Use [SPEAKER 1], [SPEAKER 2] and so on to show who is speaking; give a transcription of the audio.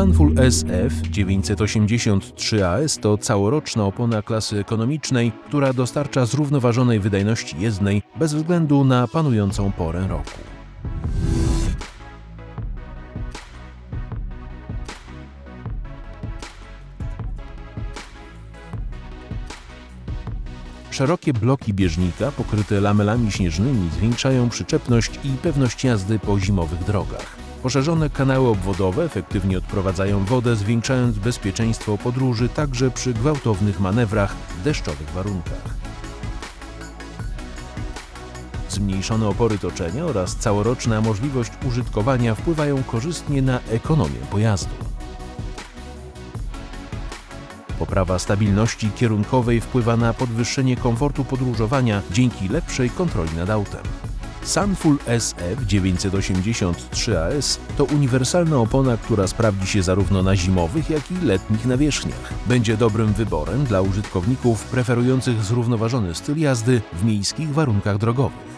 [SPEAKER 1] Sunful SF 983 AS to całoroczna opona klasy ekonomicznej, która dostarcza zrównoważonej wydajności jezdnej bez względu na panującą porę roku. Szerokie bloki bieżnika pokryte lamelami śnieżnymi zwiększają przyczepność i pewność jazdy po zimowych drogach. Poszerzone kanały obwodowe efektywnie odprowadzają wodę, zwiększając bezpieczeństwo podróży także przy gwałtownych manewrach w deszczowych warunkach. Zmniejszone opory toczenia oraz całoroczna możliwość użytkowania wpływają korzystnie na ekonomię pojazdu. Poprawa stabilności kierunkowej wpływa na podwyższenie komfortu podróżowania dzięki lepszej kontroli nad autem. Sunful SF 983 AS to uniwersalna opona, która sprawdzi się zarówno na zimowych, jak i letnich nawierzchniach. Będzie dobrym wyborem dla użytkowników preferujących zrównoważony styl jazdy w miejskich warunkach drogowych.